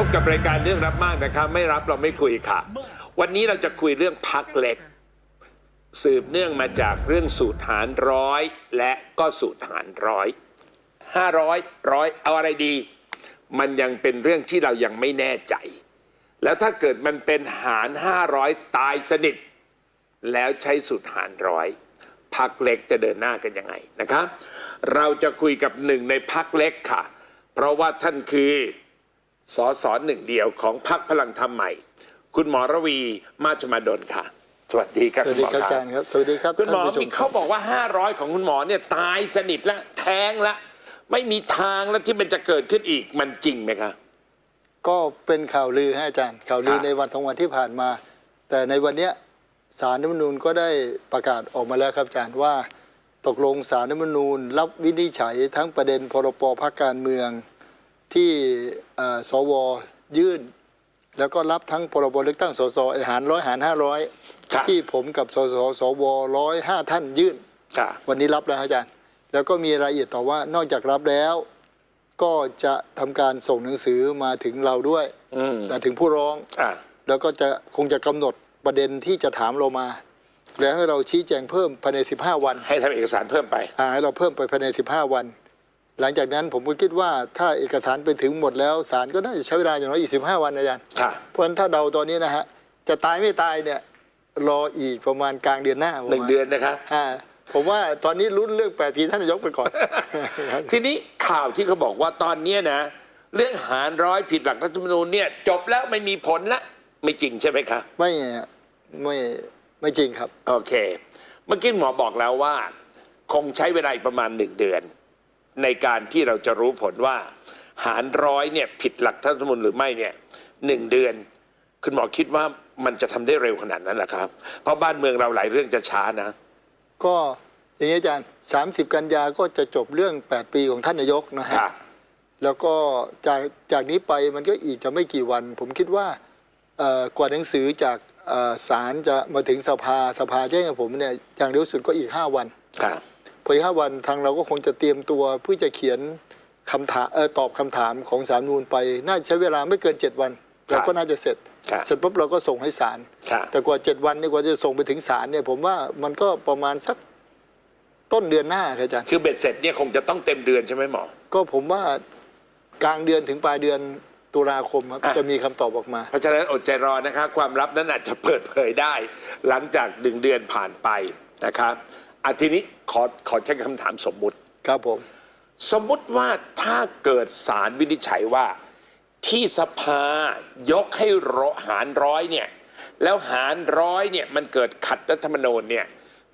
พบกับรายการเรื่องรับมากนะครับไม่รับเราไม่คุยค่ะ วันนี้เราจะคุยเรื่องพักเล็ก สืบเนื่องมาจากเรื่องสูตรหารร้อยและก็สูตรหารร้อยห้าร้อยร้อยเอาอะไรดี มันยังเป็นเรื่องที่เรายังไม่แน่ใจ แล้วถ้าเกิดมันเป็นหารห้าร้อยตายสนิท แล้วใช้สูตรหารร้อยพักเล็กจะเดินหน้ากันยังไงนะครับ เราจะคุยกับหนึ่งในพักเล็กค่ะ เพราะว่าท่านคือ สอสอหนึ่งเดียวของพรรคพลังธรรมใหม่ คุณหมอระวีมาชมาดลค่ะ สวัสดีครับสวัสคุณดีหมอครับคอาจารับรย์ครับ สวัสดีครับคุณหมอท่านผู้ชมีมเขาบอกว่า 500 ของคุณหมอเนี่ยตายสนิทแล้วแท้งแล้วไม่มีทางแล้วที่มันจะเกิดขึ้นอีกมันจริงไหมคะก็เป็นข่าวลือให้อาจารย์ ข่าวลืคอรับในวันสองวันที่ผ่านมา แต่ในวันเนี้ยสารรัฐธรรมนูญก็ได้ประกาศออกมาแล้วครับอาจารย์ว่า ตกลงสารรัฐธรรมนูญ รับวินิจฉัยทั้งประเด็นพรปพรรคการเมือง ที่เอ่อสวยื่น แล้วก็รับทั้งพรบเลือกตั้งสสไอหารร้อยหารห้าร้อยครับที่ผมกับสสสวร้อยห้าท่านยื่นค่ะวันนี้รับแล้วครับอาจารย์ แล้วก็มีรายละเอียดต่อว่านอกจากรับแล้ว ก็จะทำการส่งหนังสือมาถึงเราด้วยอืมแต่ถึงผู้ร้องอะแล้วก็จะคงจะกำหนดประเด็นที่จะถามเรามาแล้วให้เราชี้แจงเพิ่มภายใน 15 วัน ให้ทำเอกสารเพิ่มไปอ่าให้เราเพิ่มไปภายใน 15 วัน หลังจากนั้นผมก็คิดว่าถ้าเอกสารไปถึงหมดแล้วศาลก็น่าจะใช้เวลาอย่างน้อยอีก15วันนะอาจารย์ค่ะ เพราะฉะนั้นถ้าเดาตอนนี้นะฮะจะตายไม่ตายเนี่ยรออีกประมาณกลางเดือนหน้าประมาณหนึ่งเดือนนะคะ อ่าผมว่าตอนนี้ลุ้นเรื่องแปดทีท่านนายกไปก่อน ทีนี้ข่าวที่เขาบอกว่าตอนเนี้ยนะ เรื่องหารร้อยผิดหลักรัฐธรรมนูญเนี่ยจบแล้วไม่มีผลละไม่จริงใช่ไหมคะ ไม่ไม่ไม่จริงครับ โอเค เมื่อกี้หมอบอกแล้วว่า คงใช้เวลาอีกประมาณหนึ่งเดือน ในการที่เราจะรู้ผลว่า หารร้อยเนี่ยผิดหลักรัฐธรรมนูญหรือไม่เนี่ยหนึ่งเดือน คุณหมอคิดว่ามันจะทำได้เร็วขนาดนั้นเหรอครับ เพราะบ้านเมืองเราหลายเรื่องจะช้านะ ก็อย่างนี้อาจารย์ 30 กันยาก็จะจบเรื่อง 8 ปีของท่านนายกนะฮะค่ะแล้วก็จากจากนี้ไปมันก็อีกจะไม่กี่วัน ผมคิดว่าเอ่อกว่าหนังสือจากเอ่อศาลจะมาถึงสภาสภาแจ้งกับผมเนี่ยอย่างเร็วสุดก็อีก 5 วันค่ะ พออีกห้าวันทางเราก็คงจะเตรียมตัวเพื่อจะเขียนคำถามเออตอบคำถามของสามนูนไป น่าจะใช้เวลาไม่เกิน 7 วันเราก็น่าจะเสร็จค่ะเสร็จปุ๊บเราก็ส่งให้ศาลค่ะแต่กว่าเจ็ดวันนี่กว่าจะส่งไปถึงศาลเนี่ย ผมว่ามันก็ประมาณสักต้นเดือนหน้าครับอาจารย์คือเบ็ดเสร็จเนี่ยคงจะต้องเต็มเดือนใช่ไหมหมอ ก็ผมว่ากลางเดือนถึงปลายเดือนตุลาคมครับอะจะมีคำตอบออกมา เพราะฉะนั้นอดใจรอนะคะความลับนั้นอาจจะเปิดเผยได้ หลังจากหนึ่งเดือนผ่านไปนะครับ อาทีนี้ขอขอใช้คำถามสมมุติ ครับผม สมมุติว่าถ้าเกิดสารวินิจฉัยว่า ที่สภายกให้รหารร้อยเนี่ย แล้วหารร้อยเนี่ยมันเกิดขัดรัฐธรรมนูญเนี่ย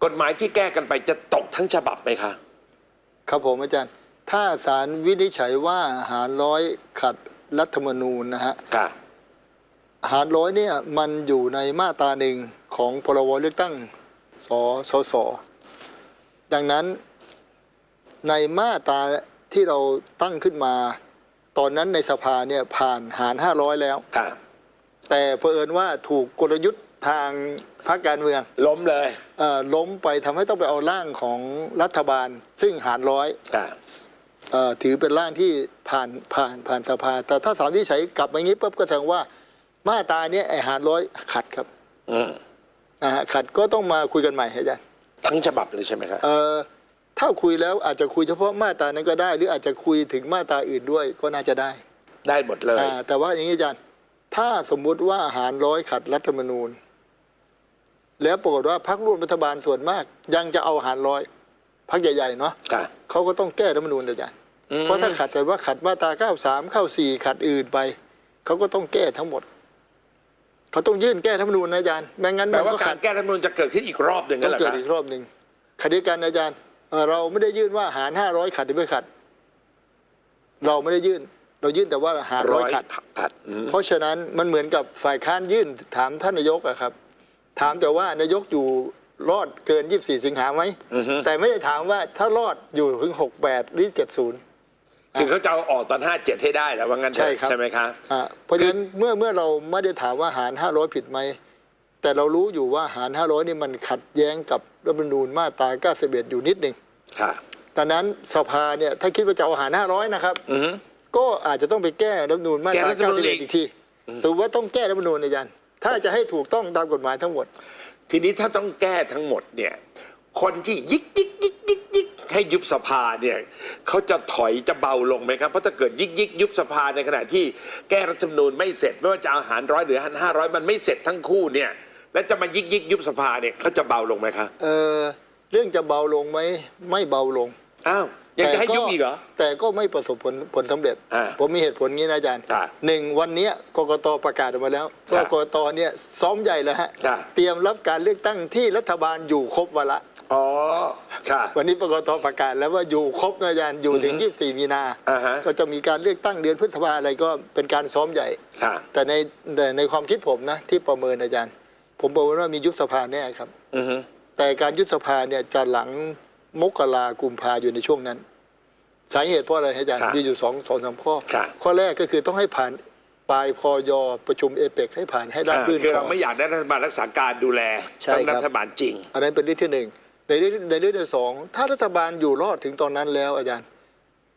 กฎหมายที่แก้กันไปจะตกทั้งฉบับไหมคะ ครับผมอาจารย์ ถ้าศาลวินิจฉัยว่าหารร้อยขัดรัฐธรรมนูญนะฮะ ค่ะ หารร้อยเนี่ยมันอยู่ในมาตราหนึ่งของพรบเลือกตั้งสสส ดังนั้นในมาตราที่เราตั้งขึ้นมา ตอนนั้นในสภาเนี่ยผ่านหารห้าร้อยแล้วค่ะแต่เผอิญว่าถูกกลยุทธ์ทางพรรคการเมืองล้มเลยเอ่อล้มไปทำให้ต้องไปเอาร่างของรัฐบาล ซึ่งหารร้อยค่ะเอ่อถือเป็นร่างที่ผ่านผ่านผ่านสภา แต่ถ้าสามที่ใช้กลับมาอย่างนี้ปุ๊บก็แสดงว่ามาตราเนี้ยไอหารร้อยขัดครับอืม นะฮะขัดก็ต้องมาคุยกันใหม่อาจารย์ ทั้งฉบับเลยใช่ไหมคะเอ่อถ้าคุยแล้วอาจจะคุยเฉพาะมาตรานั้นก็ได้ หรืออาจจะคุยถึงมาตราอื่นด้วยก็น่าจะได้ได้หมดเลย อ่าแต่ว่าอย่างนี้อาจารย์ถ้าสมมุติว่าหารร้อยขัดรัฐธรรมนูญ แล้วปรากฏว่าพรรคร่วมรัฐบาลส่วนมาก ยังจะเอาหารร้อยพรรคใหญ่ๆเนาะค่ะเขาก็ต้องแก้รัฐธรรมนูญอาจารย์ อืมเพราะถ้าขัดแต่ว่าขัดมาตรา 93 เข้า 4 ขัดอื่นไป เขาก็ต้องแก้ทั้งหมด เขาต้องยื่นแก้รัฐธรรมนูญนะอาจารย์ไม่งั้นแปลมันว่าก็กาขัรดแก้รัฐธรรมนูญจะเกิดขึ้นอีกรอบหนึ่งต้นั่อนงแหละเกิดครับอีกรอบหนึ่งขณะเดียวกันอาจารย์เอ่อเราไม่ได้ยื่นว่าหาร500ขัดหรือไม่ขัด เราไม่ได้ยื่น เรายื่นแต่ว่าหารร้อยขัด ขัดอืมเพราะฉะนั้นมันเหมือนกับฝ่ายค้านยื่นถามท่านนายกอะครับ ถามแต่ว่านายกอยู่รอดเกิน 24 สิงหาไหมอือฮึแต่ไม่ได้ถามว่าถ้ารอดอยู่ถึง 68 หรือ 70 คือเขาจะเอาออกตอนห้าเจ็ดให้ได้แล้วว่างั้นเถอะใช่ครับ ใช่ไหมคะอ่าเพราะฉะนั้นเมื่อเมื่อเราไม่ได้ถามว่าหาร 500 ผิดไหม แต่เรารู้อยู่ว่าหาร 500นี่มันขัดแย้งกับรัฐธรรมนูญมาตรา 91 อยู่นิดหนึ่งค่ะ ดังนั้นสภาเนี่ยถ้าคิดว่าจะเอาหาร 500 นะครับ อือฮึ ก็อาจจะต้องไปแก้รัฐธรรมนูญมาตแก้รารัฐธรรมนูญอีก91อีกทีถือว่าต้องแก้รัฐธรรมนูญอาจารย์ถ้าจะให้ถูกต้องตามกฎหมายทั้งหมด ทีนี้ถ้าต้องแก้ทั้งหมดเนี่ย คนที่ยิกยิกยิกยิกยิก ให้ยุบสภาเนี่ยเขาจะถอยจะเบาลงไหมครับ เพราะถ้าเกิดยิกยิกยุบสภาในขณะที่แก้รัฐธรรมนูญไม่เสร็จ ไม่ว่าจะเอาหารร้อยหรือหารห้าร้อยมันไม่เสร็จทั้งคู่เนี่ยแล้วจะมายิกยิกยุบสภาเนี่ยเขาจะเบาลงไหมครับเออเรื่องจะเบาลงไหมไม่เบาลงอ้าวยังจะให้แต่ยุบอีกเหรอแต่ก็ไม่ประสบผลผลสำเร็จอ่าผมมีเหตุผลงี้นะอาจารย์อ่าหนึ่งวันเนี้ยกกตประกาศออกมาแล้วว่าอ่ากกตเนี่ยซ้อมใหญ่แล้วฮะอ่าเตรียมรับการเลือกตั้งที่รัฐบาลอยู่ครบวาระอ๋อ ค่ะวันนี้กกตประกาศแล้วว่าอยู่ครบนะอาจารย์อยู่ถึง 24 มีนาอ่าฮะก็จะมีการเลือกตั้งเดือนพฤษภาอะไรก็เป็นการซ้อมใหญ่ค่ะแต่ในแต่ในความคิดผมนะที่ประเมินอาจารย์ ผมประเมินว่ามียุบสภาแน่ครับ อือฮึแต่การยุบสภาเนี่ยจะหลังมกรากุมภาอยู่ในช่วงนั้น สาเหตุเพราะอะไรอาจารย์มีอยู่สองสองสามข้อ ค่ะข้อแรกก็คือต้องให้ผ่านปลายพอยประชุมเอเปกให้ผ่านให้ได้อ่ารื่นคือก่เราอนไม่อยากได้รัฐบาลรักษาการดูแลใช่ต้องครับรัฐบาลจริง อันนั้นเป็นเรื่องที่หนึ่ง ในเรื่องในเรื่องที่สองถ้ารัฐบาลอยู่รอดถึงตอนนั้นแล้วอาจารย์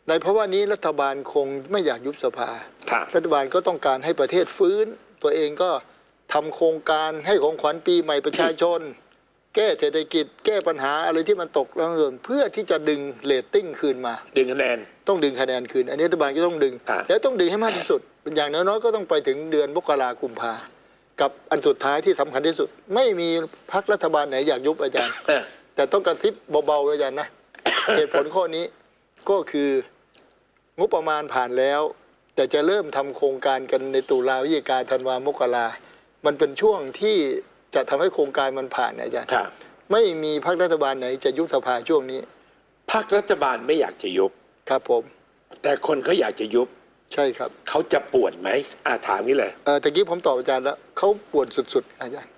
ในเพราะว่านี้รัฐบาลคงไม่อยากยุบสภาค่ะรัฐบาลก็ต้องการให้ประเทศฟื้น ตัวเองก็ทำโครงการให้ของขวัญปีใหม่ประชาชน แก้เศรษฐกิจ แก้ปัญหาอะไรที่มันตกแล้วเพื่อที่จะดึงเรตติ้งคืนมา ดึงคะแนนต้องดึงคะแนนคืน อันนี้รัฐบาลก็ต้องดึงอ่าแล้วต้องดึงให้มากที่สุด อย่างน้อยๆก็ต้องไปถึงเดือนมกราคมพากับอันสุดท้ายที่สำคัญที่สุด ไม่มีพรรครัฐบาลไหนอยากยุบอาจารย์เออ แต่ต้องกระซิบเบาๆอาจารย์นะ เหตุผลข้อนี้ก็คืองบประมาณผ่านแล้ว แต่จะเริ่มทำโครงการกันในตุลาวิจิกาธันวามกรามันเป็นช่วงที่จะทำให้โครงการมันผ่านอาจารย์ค่ะไม่มีพรรครัฐบาลไหนจะยุบสภาช่วงนี้พรรครัฐบาลไม่อยากจะยุบครับผม แต่คนเขาอยากจะยุบใช่ครับ เขาจะปวดไหมอ่าถามนี้เลยเออตะกี้ผมตอบอาจารย์แล้วเขาปวดสุด ๆ อาจารย์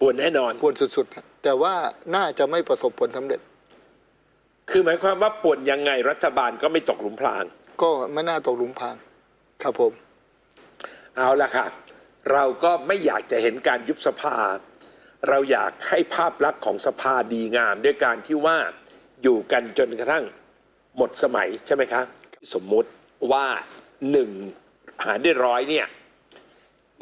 ปวดแน่นอนปวดสุดๆ แต่ว่าน่าจะไม่ประสบผลสำเร็จ คือหมายความว่าปวดยังไงรัฐบาลก็ไม่ตกหลุมพราง ก็ไม่น่าตกหลุมพรางครับผม เอาละค่ะ เราก็ไม่อยากจะเห็นการยุบสภา เราอยากให้ภาพลักษณ์ของสภาดีงาม ด้วยการที่ว่าอยู่กันจนกระทั่งหมดสมัยใช่ไหมคะ สมมุติว่าหนึ่งหารด้วยร้อยเนี่ย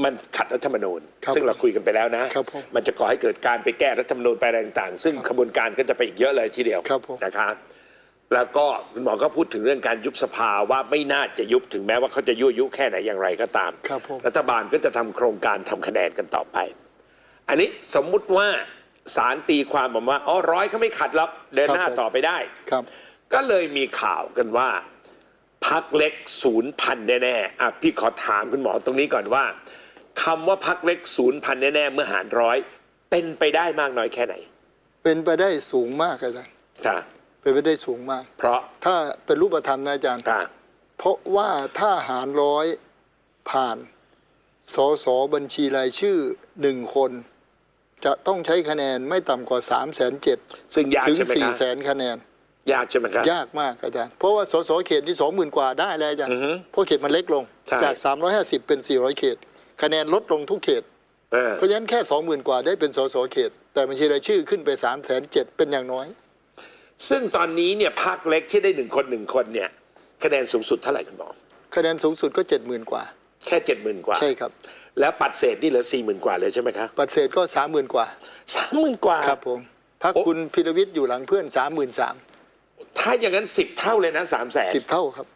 มันขัดรัฐธรรมนูญครับซึ่งเราคุยกันไปแล้วนะครับผมมันจะก่อให้เกิดการไปแก้รัฐธรรมนูญไปอะไรต่างๆ ซึ่งขบวนการก็จะไปอีกเยอะเลยทีเดียวครับผมนะคะแล้วก็คุณหมอก็พูดถึงเรื่องการยุบสภาว่าไม่น่าจะยุบถึงแม้ว่าเขาจะยั่วยุแค่ไหนอย่างไรก็ตามครับผมรัฐบาลก็จะทำโครงการทำคะแนนกันต่อไป อันนี้สมมุติว่าสารตีความบอกว่าอ๋อร้อยเขาไม่ขัดหรอกเดินหน้าครับผมต่อไปได้ครับ ก็เลยมีข่าวกันว่าพักเล็กศูนย์พันแน่ๆอะพี่ขอถามคุณหมอตรงนี้ก่อนว่า คำว่าพักเล็กศูนย์พันแน่ ๆ เมื่อหารร้อยเป็นไปได้มากน้อยแค่ไหนเป็นไปได้สูงมากอาจารย์ค่ะเป็นไปได้สูงมาก เพราะถ้าเป็นรูปธรรมนะอาจารย์ ค่ะเพราะว่าถ้าหารร้อยผ่านสสบัญชีรายชื่อหนึ่งคน จะต้องใช้คะแนนไม่ต่ำกว่า3ามแสนเจ็ดซึ่งยากถึงใช่ไหมสี่คะแสนคะแนน ยากใช่ไหมครับ ยากมากอาจารย์ เพราะว่าสสเขตที่สองหมื่นกว่าได้แล้วอาจารย์ อือฮึเพราะเขตมันเล็กลง ใช่ จาก 350 เป็น 400 เขต คะแนนลดลงทุกเขต เออเพราะฉะนั้นแค่20,000กว่าได้เป็นสสเขต แต่บัญชีรายชื่อขึ้นไป3 7 0 0 0เป็นอย่างน้อย ซึ่งตอนนี้เนี่ยพักเล็กที่ได้หนึ่งคนหนึ่งคนเนี่ยคะแนนสูงสุดเท่าไหร่คุณหมอคะแนนสูงสุดก็70,000กว่า แค่เจ็ดหมื่นกว่า ใช่ครับ แล้วปัดเศษนี่เหลือสี่หมื่นกว่าเลยใช่ไหมครับปัดเศษก็30,000กว่า สามหมื่นกว่า ครับผมพักโอ้คุณพิรวิทย์อยู่หลังเพื่อน33,000ถ้าอย่างนั้นสิบเท่าเลยนะสามแสน10เท่าครับ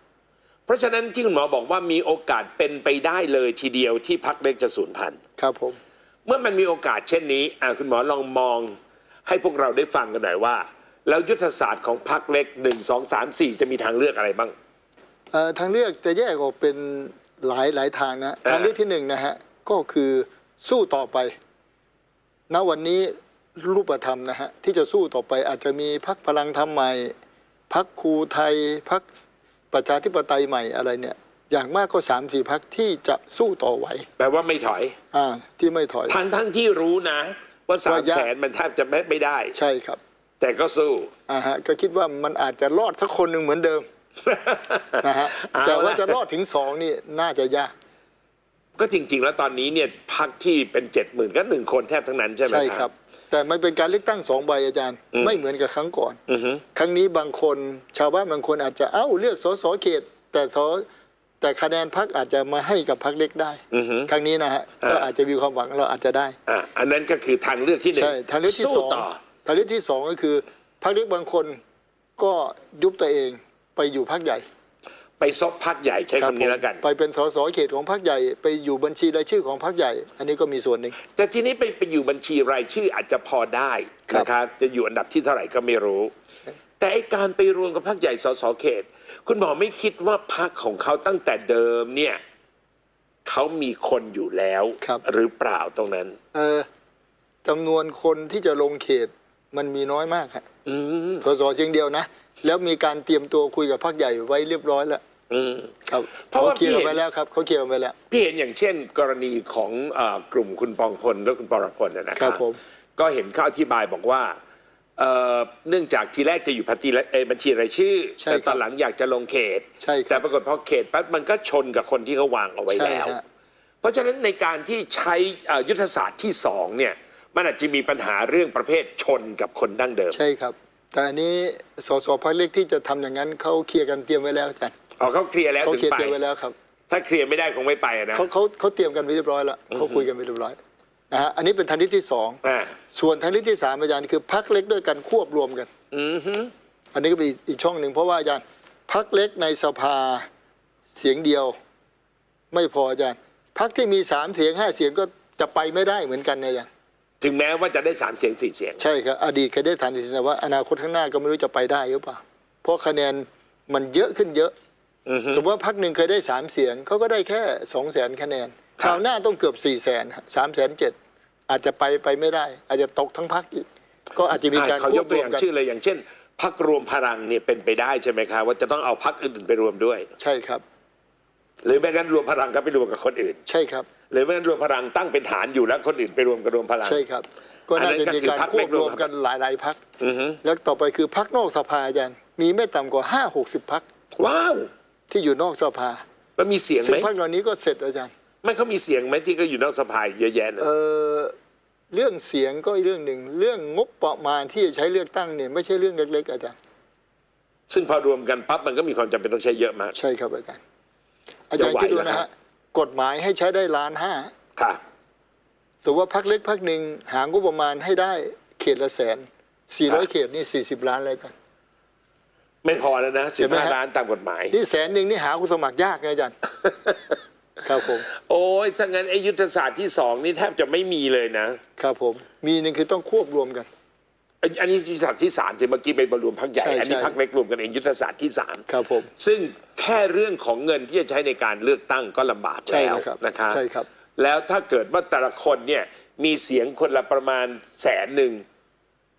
เพราะฉะนั้นที่คุณหมอบอกว่ามีโอกาสเป็นไปได้เลยทีเดียวที่พักเล็กจะสูญพันธุ์ครับผม เมื่อมันมีโอกาสเช่นนี้อะคุณหมอลองมอง ให้พวกเราได้ฟังกันหน่อยว่า แล้วยุทธศาสตร์ของพักเล็กหนึ่งสองสามสี่จะมีทางเลือกอะไรบ้าง เอ่อทางเลือกจะแยกออกเป็นหลายหลายทางนะอ่าทางเลือกที่หนึ่งนะฮะก็คือสู้ต่อไป ณวันนี้รูปธรรมนะฮะที่จะสู้ต่อไปอาจจะมีพักพลังธรรมใหม่พักครูไทยพัก ประชาธิปไตยใหม่อะไรเนี่ย อย่างมากก็สามสี่พักที่จะสู้ต่อไหวแปลว่าไม่ถอย อ่า ที่ไม่ถอย ทั้งทั้งที่รู้นะ ว่าสามว่ายากแสนมันแทบจะไม่ไม่ได้ ใช่ครับ แต่ก็สู้อ่าฮะก็คิดว่ามันอาจจะรอดสักคนหนึ่งเหมือนเดิมนะฮะเอแต่ว่าลจะรอดถึงสองนี่น่าจะยาก ก็จริง ๆ แล้วตอนนี้เนี่ยพักที่เป็นเจ็ดหมื่นก็หนึ่งคนแทบทั้งนั้นใช่ไหมใช่ครับแต่มันเป็นการเลือกตั้งสองใบอาจารย์ อืม ไม่เหมือนกับครั้งก่อน อือฮึครั้งนี้บางคนชาวบ้านบางคนอาจจะเอ้าเลือกสสเขต แต่สแต่คะแนนพักอาจจะมาให้กับพักเล็กได้ อือฮึ ครั้งนี้นะฮะอ่า ก็อาจจะมีความหวังเราอาจจะได้ อะอันนั้นก็คือทางเลือกที่หนึ่งใช่ทางเลือกที่สู้สองต่อ ทางเลือกที่สองก็คือพักเล็กบางคนก็ยุบตัวเองไปอยู่พักใหญ่ ไปซบพักใหญ่ใช้ครับคำนี้แล้วกันผมไปเป็นสสเขตของพักใหญ่ ไปอยู่บัญชีรายชื่อของพักใหญ่ อันนี้ก็มีส่วนหนึ่งแต่ทีนี้ไปไปอยู่บัญชีรายชื่ออาจจะพอได้ครับนะครับจะอยู่อันดับที่เท่าไหร่ก็ไม่รู้ แต่ไอการไปรวมกับพรรคใหญ่สสเขต คุณหมอไม่คิดว่าพรรคของเขาตั้งแต่เดิมเนี่ยเขามีคนอยู่แล้วครับหรือเปล่าตรงนั้น เออจำนวนคนที่จะลงเขตมันมีน้อยมากครับอืมสสเชียงเดียวนะ แล้วมีการเตรียมตัวคุยกับพักใหญ่ไว้เรียบร้อยแล้วอืม ครับเพราะว่าเคลียร์พี่เห็นไปแล้วครับเขาเคลียร์ไปแล้ว พี่เห็นอย่างเช่น กรณีของเออกลุ่มคุณปองพลและคุณปรพลนะนะคครัรับบผม ก็เห็นเขาอธิบายบอกว่าเอ่อเนื่องจากทีแรกจะอยู่พัตีเอ่อบัญชีรายชื่อใช่แต่ครับตอนหลังอยากจะลงเขต ใช่คแต่รับปรากฏพอเขตปั๊บมันก็ชนกับคนที่เขาวางเอาไว้ใช่แล้วฮะ เพราะฉะนั้นในการที่ใช้เอ่อยุทธศาสตร์ที่สองเนี่ยมันอาจจะมีปัญหาเรื่องประเภทชนกับคนดั้งเดิม ใช่ครับ แต่อันนี้สสพักเล็กที่จะทำอย่างนั้นเขาเคลียร์กันเตรียมไว้แล้วอาจารย์ อ๋อเขาเคลียร์แล้วเขาถึงเคลียร์ไป เตรียมไว้แล้วครับถ้าเคลียร์ไม่ได้คงไม่ไปอะนะเขาเขาเขาเตรียมกันไว้เรียบร้อยแล้วเขาคุยกันไว้เรียบร้อยนะฮะอันนี้เป็นทางเลือกที่สองอ่าส่วนทางเลือกที่สามอาจารย์คือพักเล็กด้วยกันควบรวมกัน อือฮึอันนี้ก็เป็นอีกอีกช่องหนึ่งเพราะว่าอาจารย์พักเล็กในสภาเสียงเดียว ไม่พออาจารย์พักที่มีสามเสียงห้าเสียงก็จะไปไม่ได้เหมือนกันนะอาจารย์ถึงแม้ว่าจะได้สามเสียงสี่เสียง ใช่ครับ อดีตเคยได้ฐานที่แต่ว่าอนาคตข้างหน้าก็ไม่รู้จะไปได้หรือเปล่าเพราะคะแนนมันเยอะขึ้นเยอะ อือฮึ สมมติว่าพักหนึ่งเคยได้สามเสียงเขาก็ได้แค่สองแสนคะแนนครับคราวหน้าต้องเกือบสี่แสนสามแสนเจ็ดอาจจะไปไปไม่ได้ อาจจะตกทั้งพักอีก ก็อาจจะมีการอะเขาควยบกตัรววอมย่างกันชื่อเลยอย่างเช่นพักรวมพลังเนี่ยเป็นไปได้ใช่ไหมครับว่าจะต้องเอาพักอื่นๆไปรวมด้วย ใช่ครับ หรือไม่งั้นรวมพลังก็ไปรวมกับคนอื่น ใช่ครับ หรือไม่งั้นรวมพลังตั้งเป็นฐานอยู่แล้วคนอื่นไปรวมกับรวมพลัง ใช่ครับ ก็น่าจะมีการอันนั้นก็คือพรรคควเล็บกรรววมมกันหลาย ๆพัก อือฮึ แล้วต่อไปคือพักนอกสภาอาจารย์มีไม่ต่ำกว่าห้าหกสิบพัก ว้าว ที่อยู่นอกสภาแล้วมีเสียงซึ่ไหงมพักเหล่านี้ก็เสร็จอาจารย์ ไม่เขามีเสียงไหมที่ก็อยู่นอกสภาเยอะแยะนะเออเรื่องเสียงก็อีกเรื่องหนึ่ง เรื่องงบประมาณที่จะใช้เลือกตั้งเนี่ยไม่ใช่เรื่องเล็กๆอาจารย์ซึ่งพอรวมกันปั๊บมันก็มีความจำเป็นต้องใช้เยอะมาก ใช่ครับอาจารย์ อาจารย์จะไหวคิดดูเหรอนะครัฮะบ กฎหมายให้ใช้ได้ล้านห้าค่ะ สมมติว่าพักเล็กพักหนึ่งหางบประมาณให้ได้เขตละแสนสี่ร้อยเขตนี่สี่สิบล้านเลยอาจารย์ ไม่พอแล้วนะสิเห็บนไหมห้าฮะล้านตามกฎหมาย นี่แสนหนึ่งนี่หาคุณสมัครยากนะอาจารย์ครับผม โอ้ยถ้างั้นไอ้ยุทธศาสตร์ที่สองนี่แทบจะไม่มีเลยนะ ครับผม มีหนึ่งคือต้องควบรวมกันไอ้อันนี้ยุทธศาสตร์ที่สามที่เมื่อกี้ไปรวมพักใหญ่ใช่อันนี้ใช่พักเล็กรวมกันเองยุทธศาสตร์ที่สามครับผม ซึ่งแค่เรื่องของเงินที่จะใช้ในการเลือกตั้งก็ลำบากใช่แล้วนะครับนะครับ ใช่ครับ แล้วถ้าเกิดว่าแต่ละคนเนี่ยมีเสียงคนละประมาณแสนหนึ่ง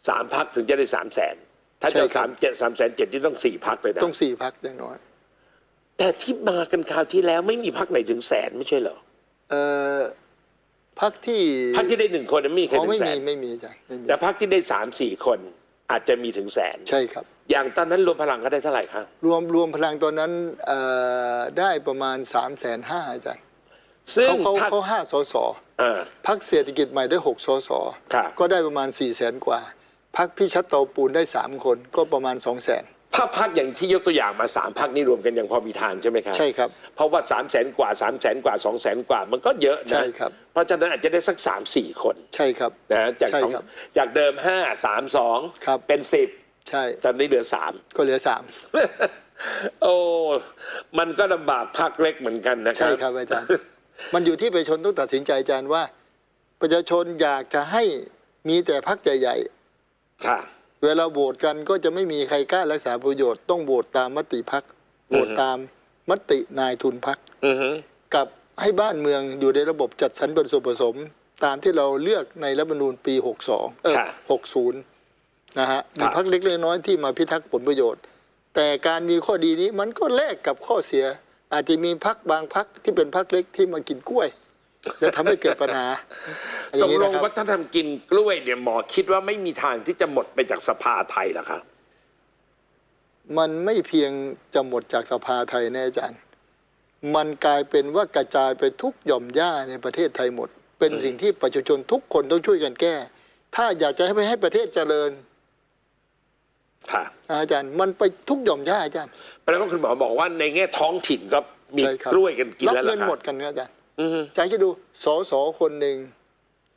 สามพักถึงจะได้สามแสน ถ้าจะใช่ครับสามเจ็ดสามแสนเจ็ดที่ต้องสี่พักเลยนะต้องสี่พักอย่างน้อย แต่ที่มากันคราวที่แล้วไม่มีพักไหนถึงแสนไม่ใช่เหรอเอ่อพักที่พักที่ได้หนึ่งคนไม่มีใครอ๋อถึไม่งแสมีนไม่มีอาจารย์ไม่มีแต่พักที่ได้สามสี่คนอาจจะมีถึงแสนใช่ครับ อย่างตอนนั้นรวมพลังก็ได้เท่าไหร่ครับรวมรวมพลังตอนนั้นเอ่อได้ประมาณสามแสนห้าอาจารย์ซึ่งเขาเขาถ้าเขาห้าสสอ่าพักเศรษฐกิจใหม่ได้หกสสครับก็ได้ประมาณสี่แสนกว่า พักพิชัดเตาปูนได้สามคนก็ประมาณสองแสน ถ้าพักอย่างที่ยกตัวอย่างมาสามพักนี่รวมกันยังพอมีทางใช่ไหมครับใช่ครับ เพราะว่าสามแสนกว่าสามแสนกว่าสองแสนกว่ามันก็เยอะนะใช่ครับ เพราะฉะนั้นอาจจะได้สักสามสี่คนใช่ครับ นะจากใช่ของครับจากเดิมห้าสามสองครับเป็นสิบใช่ตอนนี้เหลือสามก็เหลือสามโอ้มันก็ลำบากพักเล็กเหมือนกันนะครั ใช่ครับอาจารย์ มันอยู่ที่ประชาชนต้องตัดสินใจอาจารย์ว่า ประชาชนอยากจะให้มีแต่พักใหญ่ค่ะๆ เวลาโหวตกันก็จะไม่มีใครกล้ารักษาประโยชน์ต้องโหวตตามมติพักโหวตตามมตินายทุนพักอือฮึกับให้บ้านเมืองอยู่ในระบบจัดสรรเป็นส่วนผสม ตามที่เราเลือกในรัฐธรรมนูญปี 62เออค่ะ60 นะฮะครัมีบพักเล็กๆน้อยๆที่มาพิทักษ์ผลประโยชน์ แต่การมีข้อดีนี้มันก็แลกกับข้อเสีย อาจจะมีพักบางพักที่เป็นพักเล็กที่มากินกล้วย และทำให้เกิดปัญหาอตย่ากงนี้ลนะงครับวัฒนธรรมกินกล้วยเนี่ยหมอคิดว่าไม่มีทางที่จะหมดไปจากสภาไทยหรอครับมันไม่เพียงจะหมดจากสภาไทยแน่อาจารย์ มันกลายเป็นว่ากระจายไปทุกหย่อมย่าในประเทศไทยหมด เป็นสิ่งที่ประชาชนทุกคนต้องช่วยกันแก้ ถ้าอยากจะให้ไปให้ประเทศเจริญค่ะอาจารย์ มันไปทุกหย่อมย่าอาจารย์แปลว่าคุณหมอบอกว่าในแง่ท้องถิ่นก็มีใช่ครับกล้วยกันกินรับแล้วเหรเงิอนครับหมดกันครับอาจารย์ อือฮึอาจารย์คิดดูสอสอคนหนึ่ง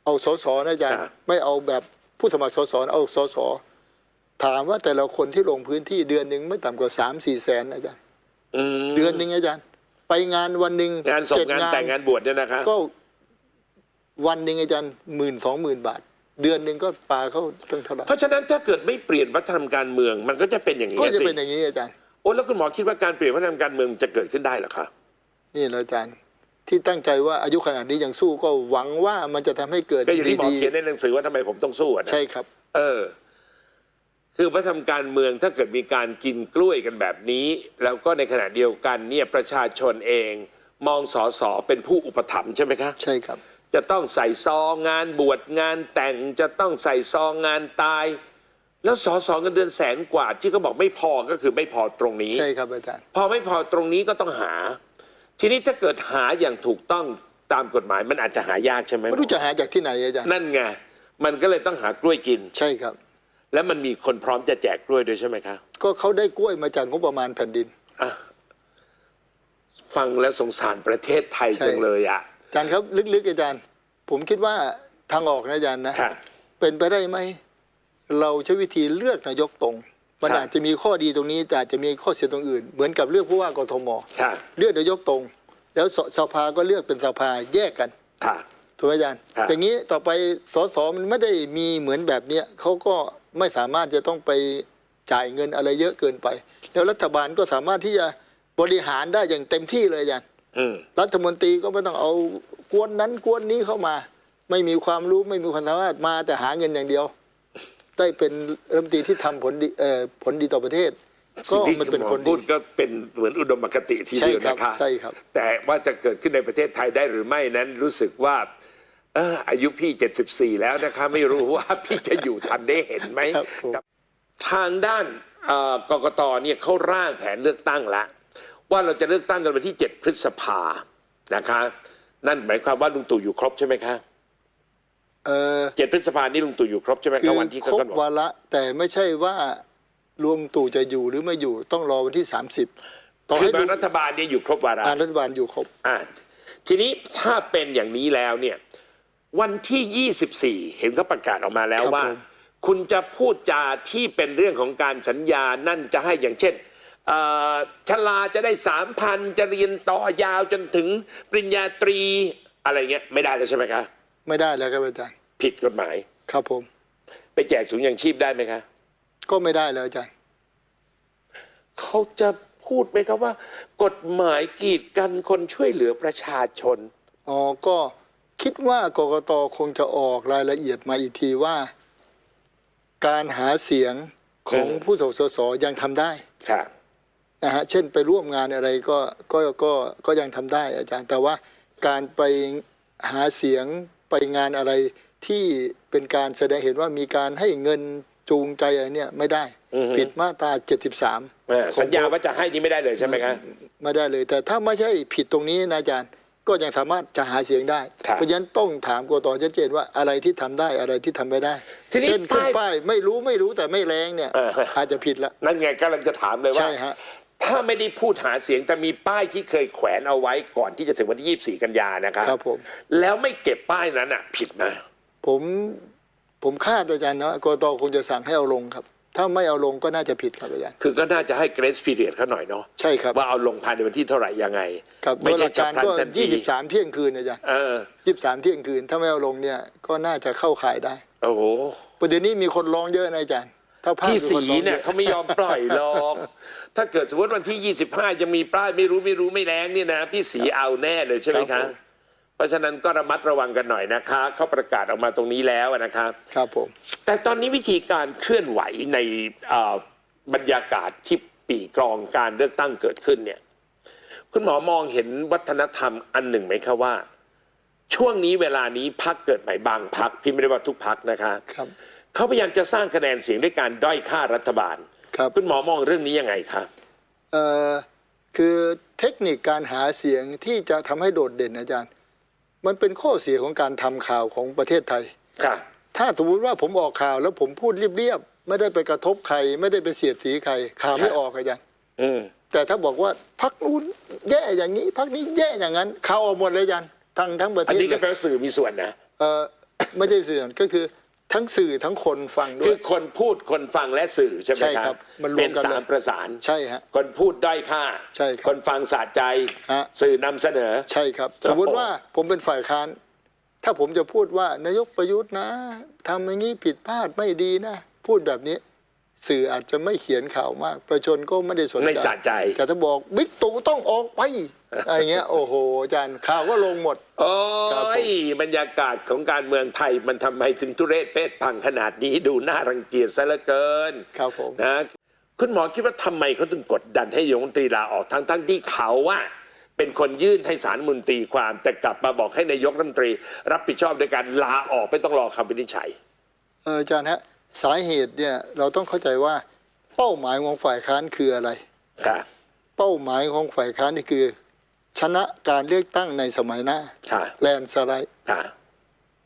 เอาสอสอนะอาจารย์ครับไม่เอาแบบผู้สมัครสอสอเอาสอสอถามว่าแต่ละคนที่ลงพื้นที่เดือนหนึ่งไม่ต่ำกว่าสามสี่แสนอาจารย์อืมเดือนหนึ่งอาจารย์ ไปงานวันหนึ่งงานศพเจ็ดงานแต่งงานบวชเนี่ยนะคะก็วันหนึ่งอาจารย์หมื่นสองหมื่นบาท เดือนหนึ่งก็ปาเข้าตั้งเท่าไหร่เพราะฉะนั้นถ้าเกิดไม่เปลี่ยนวัฒนธรรมการเมือง มันก็จะเป็นอย่างนี้ก็จะสิเป็นอย่างนี้อาจารย์โอ้แล้วคุณหมอคิดว่าการเปลี่ยนวัฒนธรรมการเมืองจะเกิดขึ้นได้เหรอคะนี่แหละอาจารย์ ที่ตั้งใจว่าอายุขนาดนี้ยังสู้ก็หวังว่ามันจะทำให้เกิดก็อย่างที่หมอดีเขียนในหนังสือว่าทำไมผมต้องสู้อะนะ ใช่ครับ เออ คือวัฒนธรรมการเมืองถ้าเกิดมีการกินกล้วยกันแบบนี้ แล้วก็ในขณะเดียวกันเนี่ยประชาชนเองมองสอสอเป็นผู้อุปถัมภ์ใช่ไหมคะ ใช่ครับ จะต้องใส่ซองงานบวชงานแต่งจะต้องใส่ซองงานตาย แล้วสอสอเงินเดือนแสนกว่าที่เขาบอกไม่พอก็คือไม่พอตรงนี้ ใช่ครับอาจารย์ พอไม่พอตรงนี้ก็ต้องหา ทีนี้ถ้าเกิดหาอย่างถูกต้องตามกฎหมายมันอาจจะหายากใช่ไหมไม่รู้จะหาจากที่ไหนอาจารย์นั่นไงมันก็เลยต้องหากล้วยกิน ใช่ครับ แล้วมันมีคนพร้อมจะแจกกล้วยด้วยใช่ไหมคะก็เขาได้กล้วยมาจากงบประมาณแผ่นดินอะฟังแล้วสงสารประเทศไทยใช่จังเลยอะอาจารย์ครับลึกๆอาจารย์ ผมคิดว่าทางออกนะอาจารย์นะ ค่ะ เป็นไปได้ไหม เราใช้วิธีเลือกนายกตรง มันครับอาจจะมีข้อดีตรงนี้ แต่อาจจะมีข้อเสียตรงอื่น เหมือนกับเลือกผู้ว่ากทมค่ะเลือกนายกตรง แล้วสสภาก็เลือกเป็นสภาแยกกันค่ะถูกไหมอาจารย์ครับอย่างนี้ต่อไปสสมันไม่ได้มีเหมือนแบบเนี้ยเขาก็ไม่สามารถจะต้องไปจ่ายเงินอะไรเยอะเกินไป แล้วรัฐบาลก็สามารถที่จะบริหารได้อย่างเต็มที่เลยอาจารย์อืมรัฐมนตรีก็ไม่ต้องเอากวนนั้นกวนนี้เข้ามา ไม่มีความรู้ไม่มีความสามารถมาแต่หาเงินอย่างเดียว ได้เป็นรัฐมนตรีที่ทำผลดีเอ่อผลดีต่อประเทศ ก็สิ่งที่มันคุเป็นณหมอคนพูดีดก็เป็นเหมือนอุดมคติทีใช่เดียวครับนะคะใช่ครับ แต่ว่าจะเกิดขึ้นในประเทศไทยได้หรือไม่นั้นรู้สึกว่าเอออายุพี่ 74 แล้วนะคะ ไม่รู้ว่าพี่จะอยู่ทันได้เห็นไหมครับผมทางด้านเอ่อกกตเนี่ยเขาร่างแผนเลือกตั้งแล้วว่าเราจะเลือกตั้งกันวันที่ 7 พฤษภานะคะ นั่นหมายความว่าลุงตู่อยู่ครบใช่ไหมคะ เออเจ็ดพฤษภานี่ลุงตู่อยู่ครบใช่ไหมคืคะอวันที่คเขารบกำหนดวาระแต่ไม่ใช่ว่าลุงตู่จะอยู่หรือไม่อยู่ต้องรอวันที่สามสิบต่อคือให้แม้ลุงรัฐบาลเนี่ยอยู่ครบวาระ อ่ารัฐบาลอยู่ครบ อะทีนี้ถ้าเป็นอย่างนี้แล้วเนี่ยวันที่ 24 เห็นเขาประกาศออกมาแล้วครับว่า ผม คุณจะพูดจาที่เป็นเรื่องของการสัญญานั่นจะให้อย่างเช่นเอ่อชลาจะได้สามพันจะเรียนต่อยาวจนถึงปริญญาตรีอะไรเงี้ยไม่ได้แล้วใช่ไหมคะ ไม่ได้แล้วครับอาจารย์ผิดกฎหมาย ครับผม ไปแจกถุงยางชีพได้ไหมคะ ก็ไม่ได้แล้วอาจารย์ เขาจะพูดไหมครับว่า กฎหมายกีดกันคนช่วยเหลือประชาชน อ๋อก็คิดว่ากกตคงจะออกรายละเอียดมาอีกทีว่า การหาเสียงของเออผู้สมัครสสยังทำได้ค่ะนะฮะเช่นไปร่วมงานอะไรก็ก็ก็ก็ยังทำได้อาจารย์ แต่ว่าการไปหาเสียง ไปงานอะไรที่เป็นการแสดงเห็นว่ามีการให้เงินจูงใจอะไรเนี่ยไม่ได้อือฮึ ผิดมาตรา 73 เออสัญญาว่าจะให้นี่ไม่ได้เลยใช่ไหมคะไม่ได้เลย แต่ถ้าไม่ใช่ผิดตรงนี้นะอาจารย์ก็ยังสามารถจะหาเสียงได้ ครับ เพราะฉะนั้นต้องถามกตชัดเจนว่าอะไรที่ทำได้อะไรที่ทำไม่ได้ทีนี้เช่นขึ้นป้าย ป้ายไม่รู้ไม่รู้แต่ไม่แรงเนี่ยเออ อาจจะผิดละ นั่นไงกำลังจะถามเลยว่า ใช่ฮะ ถ้าไม่ได้พูดหาเสียงแต่มีป้ายที่เคยแขวนเอาไว้ก่อนที่จะถึงวันที่ 24 กันยานะครับครับผม แล้วไม่เก็บป้ายนั้นอะ ผิดนะ ผมผมคาดอาจารย์นะกตคงจะสั่งให้เอาลงครับ ถ้าไม่เอาลงก็น่าจะผิดครับอาจารย์ คือก็น่าจะให้ grace period เขาหน่อยเนาะใช่ครับ ว่าเอาลงภายในวันที่เท่าไหร่ยังไง ครับไม่โดยหใช่ลักจับการพลันก็ทันทียี่สิบสามเที่ยงคืนอาจารย์เออยี่สิบสามเที่ยงคืน ถ้าไม่เอาลงเนี่ยก็น่าจะเข้าข่ายได้ โอ้โห ประเด็นนี้มีคนร้องเยอะนะอาจารย์ ถ้าภาพพี่มีสีคนร้องเนี่ยอะเขาไม่ยอมปล่อยหรอกถ้าเกิดสมมติวันที่ 25 จะมีป้ายไม่รู้ไม่รู้ไม่แรงเนี่ยนะ พี่สีเอาแน่เลยใช่ไหมครัคะบผมเพราะฉะนั้นก็ระมัดระวังกันหน่อยนะคะเขาประกาศออกมาตรงนี้แล้วนะครับ ครับผม แต่ตอนนี้วิธีการเคลื่อนไหวในเอ่อบรรยากาศที่ปีกรองการเลือกตั้งเกิดขึ้นเนี่ย คุณหมอมองเห็นวัฒนธรรมอันหนึ่งไหมคะว่า ช่วงนี้เวลานี้พักเกิดใหม่บางพักพี่ไม่ได้ว่าทุกพักนะคะ ครับ เขาพยายามจะสร้างคะแนนเสียงด้วยการด้อยค่ารัฐบาลครับคุณหมอมองเรื่องนี้ยังไงคะเอ่อคือเทคนิคการหาเสียงที่จะทำให้โดดเด่นอาจารย์ มันเป็นข้อเสียของการทำข่าวของประเทศไทยค่ะถ้าสมมุติว่าผมออกข่าวแล้วผมพูดเรียบๆไม่ได้ไปกระทบใคร ไม่ได้ไปเสียดสีใครข่าวไม่ครับออกอาจารย์อืมแต่ถ้าบอกว่าพักนู้นแย่อย่างนี้พักนี้แย่อย่างนั้นข่าวออกหมดเลยอาจารย์ทั้งทั้งประเทอันศนี้ก็เลยแปลว่าสื่อมีส่วนนะเออไม่ใช่สื่อก็คือ ทั้งสื่อทั้งคนฟังด้คืวอย คนพูดคนฟังและสื่อใช่ไหมใช่คครัรับบมันรวมกันเป็นสามประสานใช่ฮะคนพูดด้อยค่า ใช่ครับคนฟังสะใจ ฮะ สื่อนำเสนอ ใช่ครับ ครับ สมมติว่าผมเป็นฝ่ายค้าน ถ้าผมจะพูดว่านายกประยุทธ์นะทำอย่างนี้ผิดพลาดไม่ดีนะ พูดแบบนี้ สื่ออาจจะไม่เขียนข่าวมาก ประชาชนก็ไม่ได้สนใจไม่สะใจ แต่ถ้าบอกบิ๊กตู่ต้องออกไป อะไรเงี้ยโอ้โหอาจารย์ข่าวก็ลงหมด โอ้ครับผมยบรรยากาศของการเมืองไทยมันทำไมถึงทุเรศเพศพังขนาดนี้ดูน่ารังเกียจซะเหลือเกินครับผม นะคุณหมอคิดว่าทำไมเขาถึงกดดันให้ยงรัฐมนตรีลาออกทั้งทั้งที่เขาว่า เป็นคนยื่นให้สารรัฐมนตรีความ แต่กลับมาบอกให้นายกรัฐมนตรี รับผิดชอบในการลาออกไม่ต้องรอคำวินิจฉัย เอออาจารย์ฮะสาเหตุเนี่ยเราต้องเข้าใจว่าเป้าหมายของฝ่ายค้านคืออะไร ค่ะ เป้าหมายของฝ่ายค้านนี่คือ ชนะการเลือกตั้งในสมัยหน้าค่ะแลนด์สไลด์ค่ะ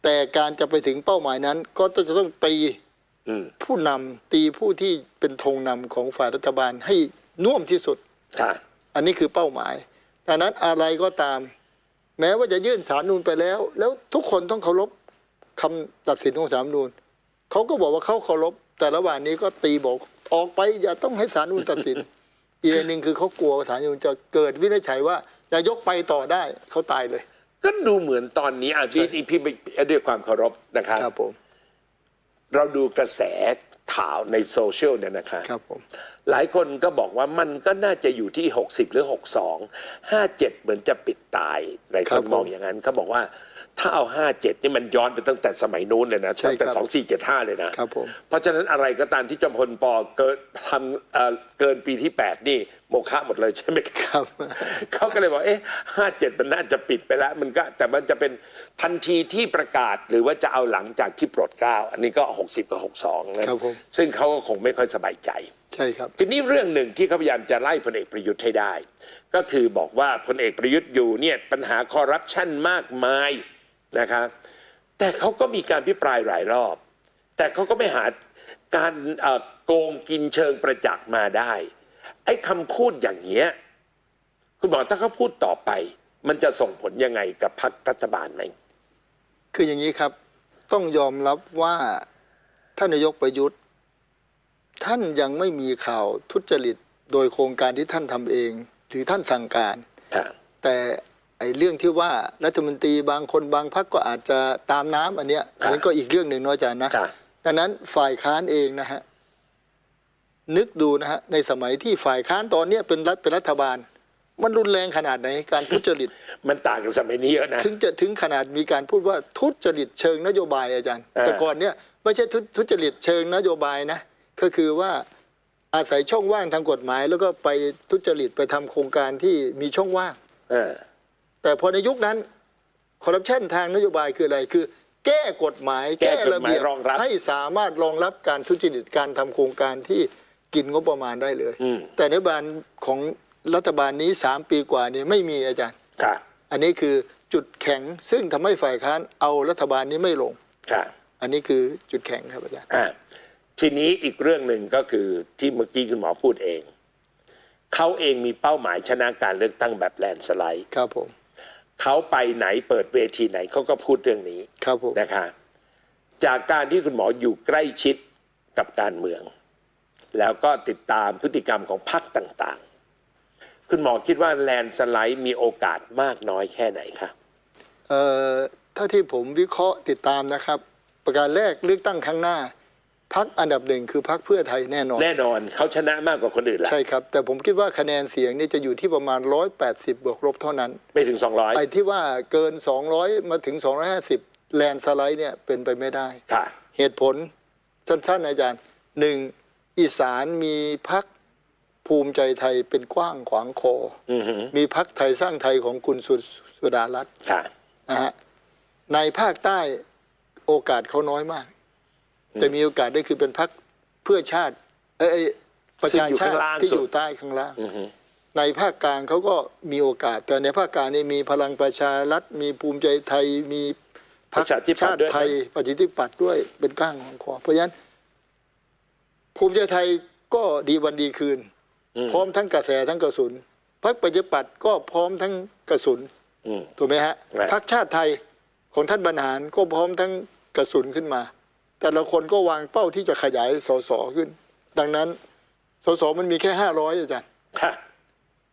แต่การจะไปถึงเป้าหมายนั้น ก็จะต้องตีอืมผู้นำตีผู้ที่เป็นธงนำของฝ่ายรัฐบาลให้น่วมที่สุดค่ะอันนี้คือเป้าหมายดังนั้นอะไรก็ตาม แม้ว่าจะยื่นสารนูนไปแล้ว แล้วทุกคนต้องเคารพคำตัดสินของสารนูนเขาก็บอกว่าเขาเคารพแต่ระหว่างนี้ก็ตีบอกออกไปอย่าต้องให้สารนูนตัดสินอีกอันหนึ่งคือเขากลัวว่าสารนูนจะเกิดวินิจฉัยว่า จะยกไปต่อได้เขาตายเลย ก็ดูเหมือนตอนนี้อาพี่นี่พี่ไปด้วยความเคารพนะครับครับผม เราดูกระแสข่าวในโซเชียลเนี่ยนะคะครับผม หลายคนก็บอกว่ามันก็น่าจะอยู่ที่ 60 หรือ 62 57 เหมือนจะปิดตายหลายคนมองอย่างนั้นเขาบอกว่าถ้าเอา 57 นี่มันย้อนไปตั้งแต่สมัยนู้นเลยนะ ใช่ตั้งแต่ครับ2475 เลยนะครับผม เพราะฉะนั้นอะไรก็ตามที่จอมพลปอเกิดทำเอ่อเกินปีที่ 8 นี่โมฆะหมดเลยใช่ไหมครับ ครับ เขาก็เลยบอก เอ๊ะห้าเจ็ดมันน่าจะปิดไปแล้ว มันก็ แต่มันจะเป็นทันทีที่ประกาศ หรือว่าจะเอาหลังจากที่โปรดเกล้า อันนี้ก็ 60 กับ 62นะครับผม ซึ่งเขาก็คงไม่ค่อยสบายใจ ใช่ครับทีนี้เรื่องหนึ่งที่เขาพยายามจะไล่พลเอกประยุทธ์ให้ได้ ก็คือบอกว่าพลเอกประยุทธ์อยู่เนี่ยปัญหาคอร์รัปชันมากมายนะครับ แต่เขาก็มีการพิปรายหลายรอบ แต่เขาก็ไม่หาการเอ่อโกงกินเชิงประจักษ์มาได้ ไอ้คำพูดอย่างเงี้ยคุณหมอถ้าเขาพูดต่อไป มันจะส่งผลยังไงกับพรรครัฐบาลไหมคืออย่างนี้ครับ ต้องยอมรับว่าท่านนายกประยุทธ์ ท่านยังไม่มีข่าวทุจริตโดยโครงการที่ท่านทำเอง หรือท่านสั่งการค่ะแต่ไอ้เรื่องที่ว่ารัฐมนตรีบางคนบางพักก็อาจจะตามน้ำอันเนี้ยอันนี้ก็อีกเรื่องหนึ่งเนาะอาจารย์นะค่ะดังนั้นฝ่ายค้านเองนะฮะนึกดูนะฮะในสมัยที่ฝ่ายค้านตอนเนี้ยเป็นรัฐเป็นรัฐบาล มันรุนแรงขนาดไหนการทุจริต มันต่างกับสมัยนี้เยอะนะถึงจะถึงขนาดมีการพูดว่าทุจริตเชิงนโยบายอาจารย์เออแต่ก่อนเนี่ยไม่ใช่ทุทุจริตเชิงนโยบายนะ ก็คือว่าอาศัยช่องว่างทางกฎหมาย แล้วก็ไปทุจริตไปทำโครงการที่มีช่องว่างเออแต่พอในยุคนั้นคอร์รัปชันทางนโยบายคืออะไรคือ แก้กฎหมาย แก้กฎหมายระเบียบรองรับให้สามารถรองรับการทุจริตการทำโครงการที่กินงบประมาณได้เลยอืมแต่นโยบายของรัฐบาลนี้สามปีกว่าเนี่ยไม่มีอาจารย์ค่ะอันนี้คือจุดแข็งซึ่งทำให้ฝ่ายค้านเอารัฐบาลนี้ไม่ลงค่ะอันนี้คือจุดแข็งครับอาจารย์อะ ทีนี้อีกเรื่องหนึ่งก็คือที่เมื่อกี้คุณหมอพูดเอง เขาเองมีเป้าหมายชนะการเลือกตั้งแบบแลนด์สไลด์ครับผมเขาไปไหนเปิดเวทีไหนเขาก็พูดเรื่องนี้ครับผมนะคะ จากการที่คุณหมออยู่ใกล้ชิดกับการเมือง แล้วก็ติดตามพฤติกรรมของพรรคต่างๆ คุณหมอคิดว่าแลนด์สไลด์มีโอกาสมากน้อยแค่ไหนคะเอ่อถ้าที่ผมวิเคราะห์ติดตามนะครับ ประการแรกเลือกตั้งครั้งหน้า พักอันดับหนึ่งคือพักเพื่อไทยแน่นอน แน่นอนเขาชนะมากกว่าคนอื่นละใช่ครับ แต่ผมคิดว่าคะแนนเสียงนี่จะอยู่ที่ประมาณ 180 บวกลบเท่านั้น ไม่ถึง 200ไอ้ที่ว่าเกิน 200 มาถึง 250 แลนด์สไลด์เนี่ยเป็นไปไม่ได้ค่ะเหตุผลสั้นๆอาจารย์หนึ่งอีสานมีพักภูมิใจไทยเป็นกว้างขวางคออือหือมีพักไทยสร้างไทยของคุณสุสุดารัตน์ค่ะนะฮะในภาคใต้โอกาสเขาน้อยมาก จะมีโอกาสได้คือเป็นพักเพื่อชาติ เอ้ยเอ้ยประชาชาติที่อยู่ใต้ข้างล่างอือหือในภาคกลางเขาก็มีโอกาส แต่ในภาคกลางนี่มีพลังประชารัฐมีภูมิใจไทยมีพรรคประชาธิปัตย์ชาติด้วยนะไทยปฏิทิปัตย์ด้วยเป็นก้างของคอเพราะฉะนั้น ภูมิใจไทยก็ดีวันดีคืนอืมพร้อมทั้งกระแสทั้งกระสุนพรรคประชาธิปัตย์ก็พร้อมทั้งกระสุนอืมถูกไหมฮะ right พรรคชาติไทยของท่านบรรหารก็พร้อมทั้งกระสุนขึ้นมา แต่ละคนก็วางเป้าที่จะขยายสสขึ้น ดังนั้นสสมันมีแค่ห้าร้อยอาจารย์ค่ะ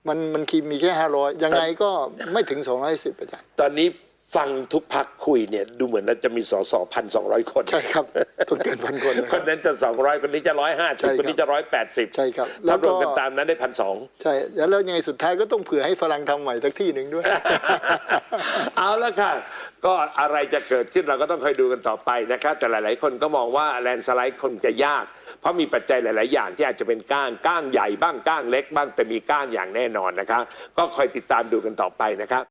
มันมันคีมีแค่ห้าร้อยยังไงก็ไม่ถึงสองร้อยสิบอาจารย์ ตอนนี้ ฟังทุกพักคุยเนี่ยดูเหมือนว่าจะมีสอสอพันสองร้อยคนใช่ครับต้องเกินพันคนนะคครันบนั้นจะสองร้อยคนนี้จะร้อยห้าใช่สิบครับคนนี้จะร้อยแปดสิบใช่ครับแล้ถ้าวรก็วมกันตามนั้นได้พันสอง ใช่แล้วยังไงสุดท้ายก็ต้องเผื่อให้ฝรั่งทำใหม่สักที่หนึ่งด้วย เอาละค่ะ ก็อะไรจะเกิดขึ้นเราก็ต้องคอยดูกันต่อไปนะครับแต่หลาย ๆ คนก็มองว่าแลนสไลด์คงจะยาก เพราะมีปัจจัยหลาย ๆ อย่างที่อาจจะเป็นก้างก้างใหญ่บ้างก้างเล็กบ้างแต่มีก้างอย่างแน่นอนนะครับก็คอยติดตามดูกันต่อไปนะครับ